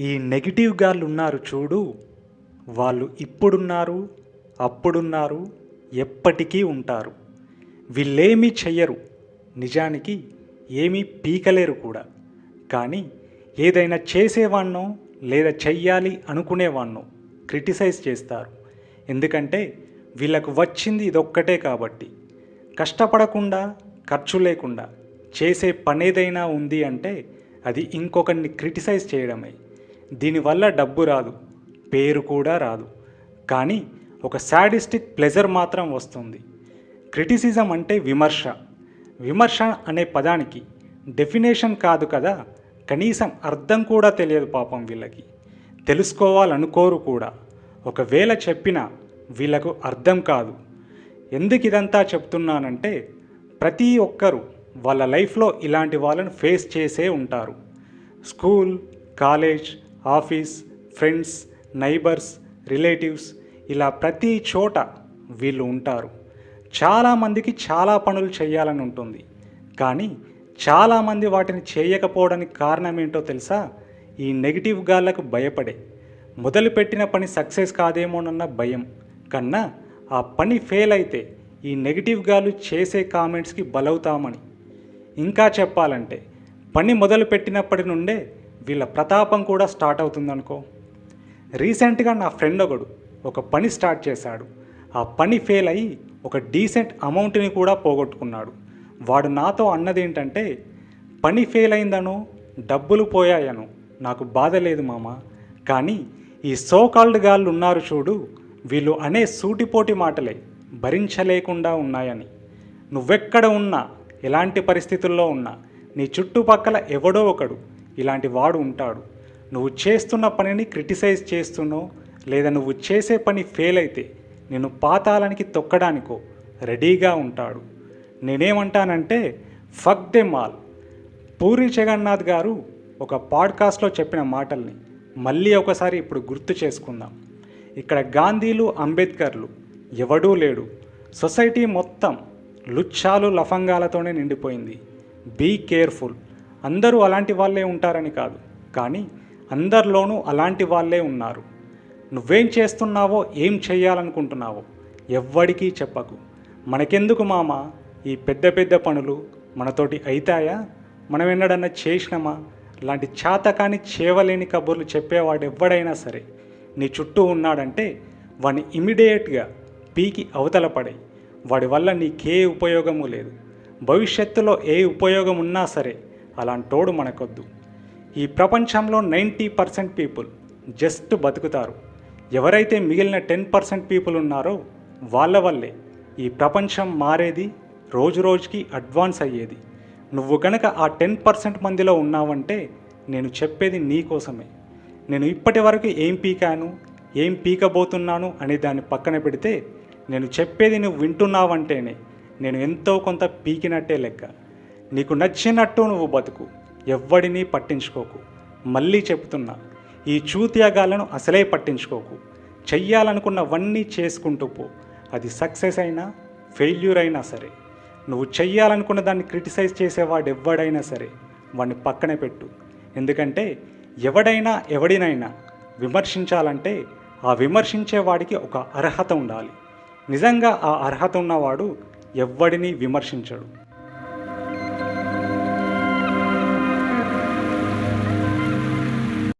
ఈ నెగిటివ్ గాళ్ళు ఉన్నారు చూడు. వాళ్ళు ఇప్పుడున్నారు అప్పుడున్నారు ఎప్పటికీ ఉంటారు. వీళ్ళేమీ చెయ్యరు. నిజానికి ఏమీ పీకలేరు కూడా. కానీ ఏదైనా చేసేవాణ్ణో లేదా చెయ్యాలి అనుకునేవాణ్ణో క్రిటిసైజ్ చేస్తారు. ఎందుకంటే వీళ్ళకు వచ్చింది ఇదొక్కటే కాబట్టి. కష్టపడకుండా ఖర్చు లేకుండా చేసే పనేదైనా ఉంది అంటే అది ఇంకొకరిని క్రిటిసైజ్ చేయడమే. దీనివల్ల డబ్బు రాదు పేరు కూడా రాదు. కానీ ఒక శాడిస్టిక్ ప్లెజర్ మాత్రం వస్తుంది. క్రిటిసిజం అంటే విమర్శ. విమర్శ అనే పదానికి డెఫినేషన్ కాదు కదా కనీసం అర్థం కూడా తెలియదు పాపం వీళ్ళకి. తెలుసుకోవాలనుకోరు కూడా. ఒకవేళ చెప్పినా వీళ్ళకు అర్థం కాదు. ఎందుకు ఇదంతా చెప్తున్నానంటే ప్రతి ఒక్కరూ వాళ్ళ లైఫ్లో ఇలాంటి వాళ్ళను ఫేస్ చేసే ఉంటారు. School college office friends neighbours relatives ఇలా ప్రతి చోట వీళ్ళు ఉంటారు. చాలామందికి చాలా పనులు చేయాలని ఉంటుంది. కానీ చాలామంది వాటిని చేయకపోవడానికి కారణం ఏంటో తెలుసా? ఈ నెగిటివ్ గాళ్ళకు భయపడే. మొదలుపెట్టిన పని సక్సెస్ కాదేమోనన్న భయం. కన్నా ఆ పని ఫెయిల్ అయితే ఈ నెగిటివ్ గాలు చేసే కామెంట్స్కి బలవుతామని. ఇంకా చెప్పాలంటే పని మొదలుపెట్టినప్పటి నుండే వీళ్ళ ప్రతాపం కూడా స్టార్ట్ అవుతుందనుకో. రీసెంట్గా నా ఫ్రెండ్ ఒకడు ఒక పని స్టార్ట్ చేశాడు. ఆ పని ఫెయిల్ అయ్యి ఒక డీసెంట్ అమౌంట్ని కూడా పోగొట్టుకున్నాడు. వాడు నాతో అన్నది ఏంటంటే పని ఫెయిల్ అయిందనో డబ్బులు పోయాయనో నాకు బాధ లేదు మామ. కానీ ఈ సోకాల్డ్ గాళ్ళు ఉన్నారు చూడు వీళ్ళు అనే సూటిపోటి మాటలే భరించలేకుండా ఉన్నాయని. నువ్వెక్కడ ఉన్నా ఎలాంటి పరిస్థితుల్లో ఉన్నా నీ చుట్టుపక్కల ఎవడో ఒకడు ఇలాంటి వాడు ఉంటాడు. నువ్వు చేస్తున్న పనిని క్రిటిసైజ్ చేస్తున్నో లేదా నువ్వు చేసే పని ఫెయిల్ అయితే నేను పాతాళానికి తొక్కడానికో రెడీగా ఉంటాడు. నేనేమంటానంటే fuck them all Puri Jagannath garu ఒక పాడ్కాస్ట్లో చెప్పిన మాటల్ని మళ్ళీ ఒకసారి ఇప్పుడు గుర్తు చేసుకుందాం. ఇక్కడ గాంధీలు అంబేద్కర్లు ఎవడూ లేడు. సొసైటీ మొత్తం లుచ్చాలు లఫంగాలతోనే నిండిపోయింది. బీ కేర్ఫుల్ అందరూ అలాంటి వాళ్ళే ఉంటారని కాదు. కానీ అందరిలోనూ అలాంటి వాళ్ళే ఉన్నారు. నువ్వేం చేస్తున్నావో ఏం చేయాలనుకుంటున్నావో ఎవ్వడికీ చెప్పకు. మనకెందుకు మామ? ఈ పెద్ద పెద్ద పనులు మనతోటి అయితాయా? మనం ఎన్నడన్నా చేసినామా? లాంటి చాతకాని చేవలేని కబుర్లు చెప్పేవాడు ఎవ్వడైనా సరే నీ చుట్టూ ఉన్నాడంటే వాడిని ఇమీడియట్గా పీకి అవతల పడే వాడి వల్ల నీకే ఉపయోగము లేదు. భవిష్యత్తులో ఏ ఉపయోగం ఉన్నా సరే అలాంటోడు మనకొద్దు. ఈ ప్రపంచంలో నైంటీ పర్సెంట్ పీపుల్ జస్ట్ బతుకుతారు. ఎవరైతే మిగిలిన టెన్ పర్సెంట్ పీపుల్ ఉన్నారో వాళ్ళ వల్లే ఈ ప్రపంచం మారేది రోజు రోజుకి అడ్వాన్స్ అయ్యేది. నువ్వు గనక ఆ టెన్ పర్సెంట్ మందిలో ఉన్నావంటే నేను చెప్పేది నీ కోసమే. నేను ఇప్పటి వరకు ఏం పీకాను ఏం పీకబోతున్నాను అనే దాన్ని పక్కన పెడితే నేను చెప్పేది నువ్వు వింటున్నావంటేనే నేను ఎంతో కొంత పీకినట్టే లెక్క. నీకు నచ్చినట్టు నువ్వు బతుకు. ఎవ్వడిని పట్టించుకోకు. మళ్ళీ చెప్తున్నా ఈ చూత్యాగాలను అసలే పట్టించుకోకు. చెయ్యాలనుకున్నవన్నీ చేసుకుంటూ పో. అది సక్సెస్ అయినా ఫెయిల్యూర్ అయినా సరే. నువ్వు చెయ్యాలనుకున్న దాన్ని క్రిటిసైజ్ చేసేవాడు ఎవడైనా సరే వాడిని పక్కనే పెట్టు. ఎందుకంటే ఎవడైనా ఎవడినైనా విమర్శించాలంటే ఆ విమర్శించే వాడికి ఒక అర్హత ఉండాలి. నిజంగా ఆ అర్హత ఉన్నవాడు ఎవ్వడిని విమర్శించడు.